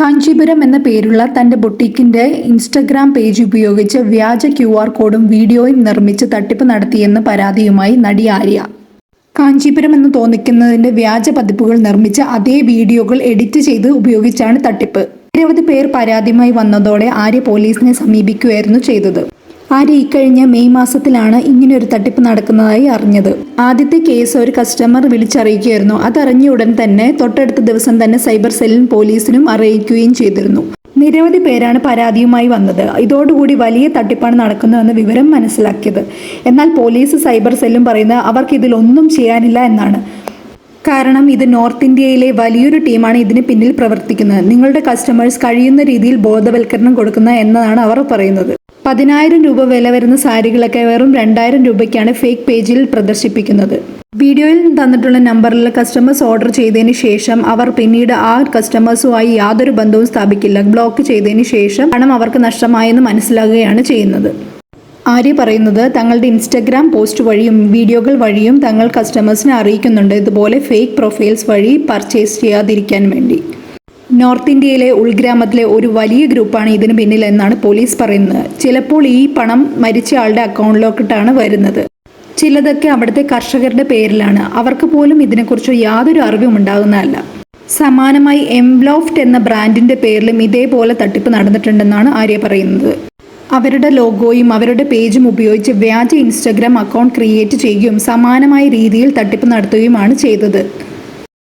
കാഞ്ചീപുരം എന്ന പേരുള്ള തന്റെ ബൊട്ടീക്കിന്റെ ഇൻസ്റ്റഗ്രാം പേജ് ഉപയോഗിച്ച് വ്യാജ ക്യു ആർ കോഡും വീഡിയോയും നിർമ്മിച്ച് തട്ടിപ്പ് നടത്തിയെന്ന പരാതിയുമായി നടി ആര്യ. കാഞ്ചീപുരം എന്ന് തോന്നിക്കുന്നതിന്റെ വ്യാജ പതിപ്പുകൾ നിർമ്മിച്ച അതേ വീഡിയോകൾ എഡിറ്റ് ചെയ്ത് ഉപയോഗിച്ചാണ് തട്ടിപ്പ്. നിരവധി പേർ പരാതിയുമായി വന്നതോടെ ആര്യ പോലീസിനെ സമീപിക്കുകയായിരുന്നു ചെയ്തത്. ആര്യ ഇക്കഴിഞ്ഞ മെയ് മാസത്തിലാണ് ഇങ്ങനെയൊരു തട്ടിപ്പ് നടക്കുന്നതായി അറിഞ്ഞത്? ആദ്യത്തെ കേസ് ഒരു കസ്റ്റമർ വിളിച്ചറിയിക്കുകയായിരുന്നു. അതറിഞ്ഞ ഉടൻ തന്നെ തൊട്ടടുത്ത ദിവസം തന്നെ സൈബർ സെല്ലിനും പോലീസിനും അറിയിക്കുകയും ചെയ്തിരുന്നു. നിരവധി പേരാണ് പരാതിയുമായി വന്നത്. ഇതോടുകൂടി വലിയ തട്ടിപ്പാണ് നടക്കുന്നതെന്ന് വിവരം മനസ്സിലാക്കിയത്. എന്നാൽ പോലീസ് സൈബർ സെല്ലും പറയുന്നത് അവർക്ക് ഇതിലൊന്നും ചെയ്യാനില്ല എന്നാണ്. കാരണം ഇത് നോർത്ത് ഇന്ത്യയിലെ വലിയൊരു ടീമാണ് ഇതിന് പിന്നിൽ പ്രവർത്തിക്കുന്നത്. നിങ്ങളുടെ കസ്റ്റമേഴ്സ് കഴിയുന്ന രീതിയിൽ ബോധവൽക്കരണം കൊടുക്കുന്ന എന്നതാണ് അവർ പറയുന്നത്. പതിനായിരം രൂപ വില വരുന്ന സാരികളൊക്കെ വെറും രണ്ടായിരം രൂപയ്ക്കാണ് ഫേക്ക് പേജിൽ പ്രദർശിപ്പിക്കുന്നത്. വീഡിയോയിൽ തന്നിട്ടുള്ള നമ്പറിൽ കസ്റ്റമേഴ്സ് ഓർഡർ ചെയ്തതിന് ശേഷം അവർ പിന്നീട് ആ കസ്റ്റമേഴ്സുമായി യാതൊരു ബന്ധവും സ്ഥാപിക്കില്ല. ബ്ലോക്ക് ചെയ്തതിന് ശേഷം പണം അവർക്ക് നഷ്ടമായെന്ന് മനസ്സിലാകുകയാണ് ചെയ്യുന്നത്. ആര്യ പറയുന്നത് തങ്ങളുടെ ഇൻസ്റ്റഗ്രാം പോസ്റ്റ് വഴിയും വീഡിയോകൾ വഴിയും തങ്ങൾ കസ്റ്റമേഴ്സിനെ അറിയിക്കുന്നുണ്ട്. ഇതുപോലെ ഫേക്ക് പ്രൊഫൈൽസ് വഴി പർച്ചേസ് ചെയ്യാതിരിക്കാൻ വേണ്ടി. നോർത്ത് ഇന്ത്യയിലെ ഉൾഗ്രാമത്തിലെ ഒരു വലിയ ഗ്രൂപ്പാണ് ഇതിന് പിന്നിലെന്നാണ് പോലീസ് പറയുന്നത്. ചിലപ്പോൾ ഈ പണം മരിച്ചയാളുടെ അക്കൗണ്ടിലോട്ടാണ് വരുന്നത്. ചിലതൊക്കെ അവിടുത്തെ കർഷകരുടെ പേരിലാണ്. അവർക്ക് പോലും ഇതിനെക്കുറിച്ച് യാതൊരു അറിവും ഉണ്ടാകുന്നതല്ല. സമാനമായി എംബ്ലോഫ്റ്റ് എന്ന ബ്രാൻഡിന്റെ പേരിലും ഇതേപോലെ തട്ടിപ്പ് നടന്നിട്ടുണ്ടെന്നാണ് ആര്യ പറയുന്നത്. അവരുടെ ലോഗോയും അവരുടെ പേജും ഉപയോഗിച്ച് വ്യാജ ഇൻസ്റ്റഗ്രാം അക്കൗണ്ട് ക്രിയേറ്റ് ചെയ്യുകയും സമാനമായ രീതിയിൽ തട്ടിപ്പ് നടത്തുകയുമാണ് ചെയ്തത്.